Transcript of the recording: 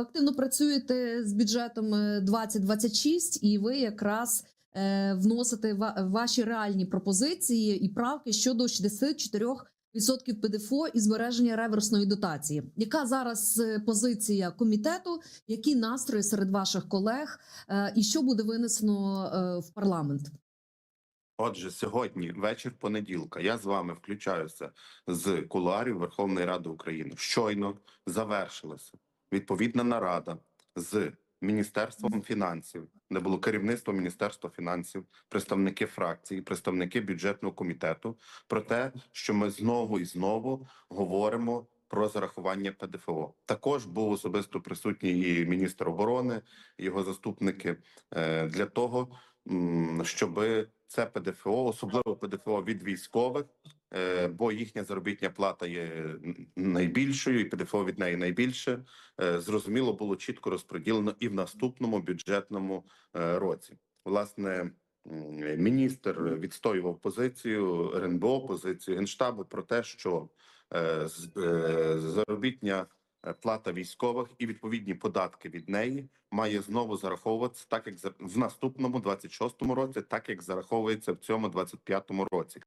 активно працюєте з бюджетом е, 2026, і ви якраз е, вносите ва- ваші реальні пропозиції і правки щодо 64% ПДФО і збереження реверсної дотації. Яка зараз е, позиція комітету? Які настрої серед ваших колег, е, і що буде винесено е, в парламент? Отже, сьогодні вечір понеділка. Я з вами включаюся з кулуарів Верховної Ради України. Щойно завершилася відповідна нарада з Міністерством фінансів, де було керівництво Міністерства фінансів, представники фракції, представники бюджетного комітету про те, що ми знову і знову говоримо про зарахування ПДФО. Також був особисто присутній і міністр оборони, його заступники е, для того, м, щоби це ПДФО, особливо ПДФО від військових, е, бо їхня заробітня плата є найбільшою, і ПДФО від неї найбільше. е, Зрозуміло, було чітко розподілено і в наступному бюджетному е, році. Власне, міністр відстоював позицію РНБО, позицію генштабу про те, що заробітня плата військових і відповідні податки від неї має знову зараховуватися так, як в наступному 26-му році, так як зараховується в цьому 25-му році.